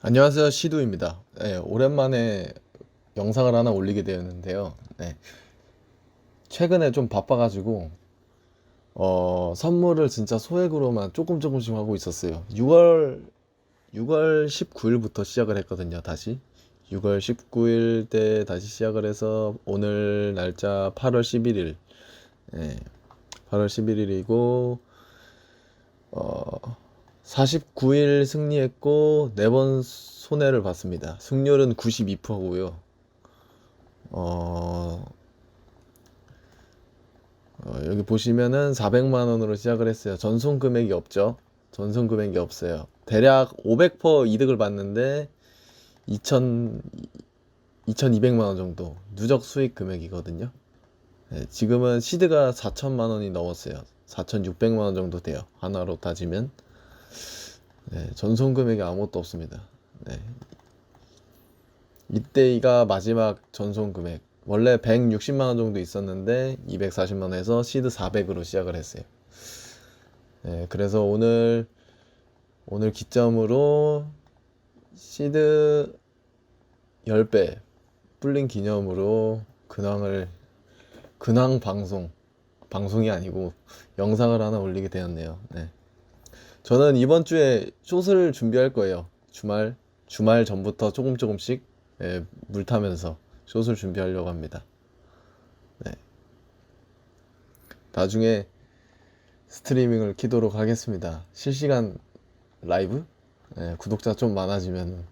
안녕하세요 시두입니다. 네, 오랜만에 영상을 하나 올리게 되었는데요. 네. 최근에 좀 바빠가지고 어, 선물을 진짜 소액으로만 조금 조금씩 하고 있었어요. 6월 6월 19일부터 시작을 했거든요. 다시 6월 19일 때 다시 시작을 해서 오늘 날짜 8월 11일 네, 8월 11일이고 어, 49일 승리했고 4번 손해를 봤습니다. 승률은 92%고요. 어, 어, 여기 보시면은 400만 원으로 시작을 했어요. 전송 금액이 없죠. 전송 금액이 없어요. 대략 500% 이득을 봤는데 2,000 2,200만 원 정도 누적 수익 금액이거든요. 네, 지금은 시드가 4천만 원이 넘었어요. 4,600만 원 정도 돼요. 하나로 따지면. 네, 전송 금액이 아무것도 없습니다. 네. 이때가 마지막 전송 금액. 원래 160만 원 정도 있었는데 240만 원에서 시드 400으로 시작을 했어요. 네, 그래서 오늘 오늘 기점으로 시드 10배 불린 기념으로 근황을 근황 방송 방송이 아니고 영상을 하나 올리게 되었네요. 네. 저는 이번 주에 숏을 준비할 거예요. 주말 주말 전부터 조금 조금씩 예, 물 타면서 숏을 준비하려고 합니다. 네. 나중에 스트리밍을 키도록 하겠습니다. 실시간 라이브 예, 구독자 좀 많아지면